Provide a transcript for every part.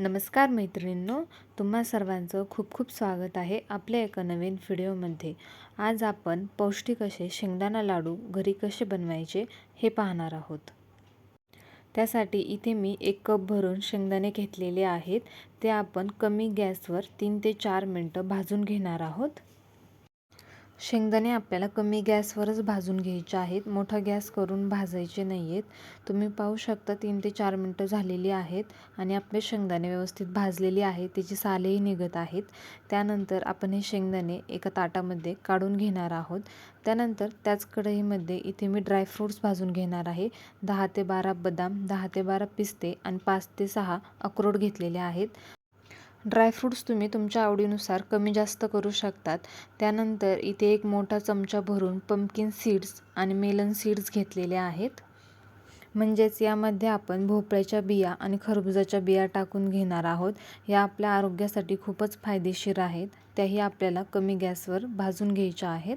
नमस्कार मैत्रिणींनो तुम्हा सर्वांचं खूप खूप स्वागत आहे आपल्या एका नवीन व्हिडिओमध्ये. आज आपण पौष्टिक असे शेंगदाणा लाडू घरी कसे बनवायचे हे पाहणार आहोत. त्यासाठी इथे मी एक कप भरून शेंगदाणे घेतलेले आहेत. ते आपण कमी गॅसवर तीन ते चार मिनटं भाजून घेणार आहोत. शेंगदाणे आपल्याला कमी गॅसवरच भाजून घ्यायचे आहेत. मोठा गॅस करून भाजायचे नाही आहेत तुम्ही पाहू शकता तीन ते चार मिनटं झालेली आहेत आणि आपले शेंगदाणे व्यवस्थित भाजलेली आहेत. त्याची सालेही निघत आहेत. त्यानंतर आपण हे शेंगदाणे एका ताटामध्ये काढून घेणार आहोत. त्यानंतर त्याच कढईमध्ये इथे मी ड्रायफ्रूट्स भाजून घेणार आहे. दहा ते बारा बदाम दहा ते बारा पिस्ते आणि पाच ते सहा अक्रोड घेतलेले आहेत. ड्रायफ्रूट्स तुम्ही तुमच्या आवडीनुसार कमी जास्त करू शकतात. त्यानंतर इथे एक मोठा चमचा भरून पंपकिन सीड्स आणि मेलन सीड्स घेतलेले आहेत. म्हणजेच यामध्ये आपण भोपळ्याच्या बिया आणि खरबुजाच्या बिया टाकून घेणार आहोत. या आपल्या आरोग्यासाठी खूपच फायदेशीर आहेत. त्याही आपल्याला कमी गॅसवर भाजून घ्यायच्या आहेत.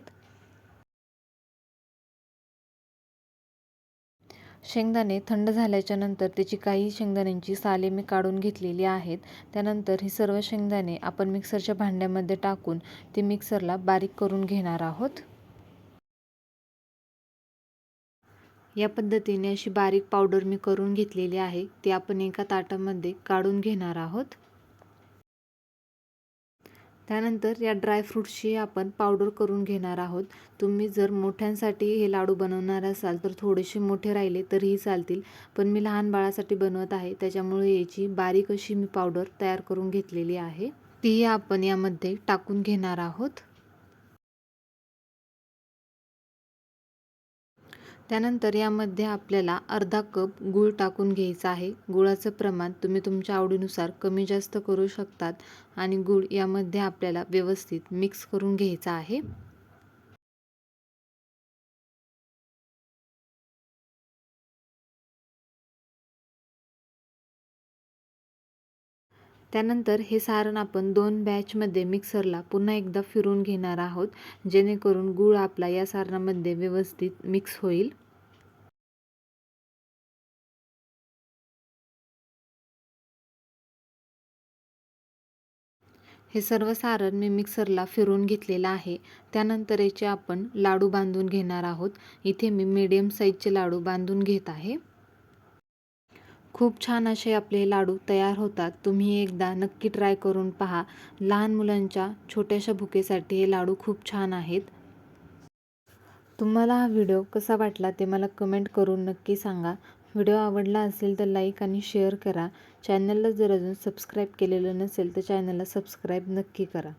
शेंगदाणे थंड झाल्याच्यानंतर त्याची काही शेंगदाण्यांची साले मी काढून घेतलेली आहेत. त्यानंतर ही सर्व शेंगदाणे आपण मिक्सरच्या भांड्यामध्ये टाकून ते मिक्सरला बारीक करून घेणार आहोत. या पद्धतीने अशी बारीक पावडर मी करून घेतलेली आहे. ती आपण एका ताटामध्ये काढून घेणार आहोत. त्यानंतर या ड्रायफ्रूटची आपण पावडर करून घेणार आहोत. तुम्ही जर मोठ्यांसाठी हे लाडू बनवणार असाल तर थोडेसे मोठे राहिले तरीही चालतील. पण मी लहान बाळासाठी बनवत आहे त्याच्यामुळे याची बारीक अशी मी पावडर तयार करून घेतलेली आहे. तीही आपण यामध्ये टाकून घेणार आहोत. त्यानंतर यामध्ये आपल्याला अर्धा कप गूळ टाकून घ्यायचा आहे. गुळाचं प्रमाण तुम्ही तुमच्या आवडीनुसार कमी जास्त करू शकतात आणि गूळ यामध्ये आपल्याला व्यवस्थित मिक्स करून घ्यायचा आहे. त्यानंतर हे सारण आपण दोन बॅचमध्ये मिक्सरला पुन्हा एकदा फिरून घेणार आहोत. जेणेकरून गूळ आपला या सारणामध्ये व्यवस्थित मिक्स होईल. हे सर्व सारण मी मिक्सरला फिरून घेतलेलं आहे. त्यानंतर याचे आपण लाडू बांधून घेणार आहोत. इथे मी मीडियम साईजचे लाडू बांधून घेत आहे. खूप छान असे आपले लाडू तयार होतात. तुम्ही एकदा नक्की ट्राय करून पहा. लहान मुलांच्या छोट्याशा भुकेसाठी हे लाडू खूप छान आहेत. तुम्हाला हा व्हिडिओ कसा वाटला ते मला कमेंट करून नक्की सांगा. व्हिडिओ आवडला असेल तर लाईक आणि शेअर करा. चॅनलला जर अजून सबस्क्राईब केलेलं नसेल तर चॅनलला सबस्क्राईब नक्की करा.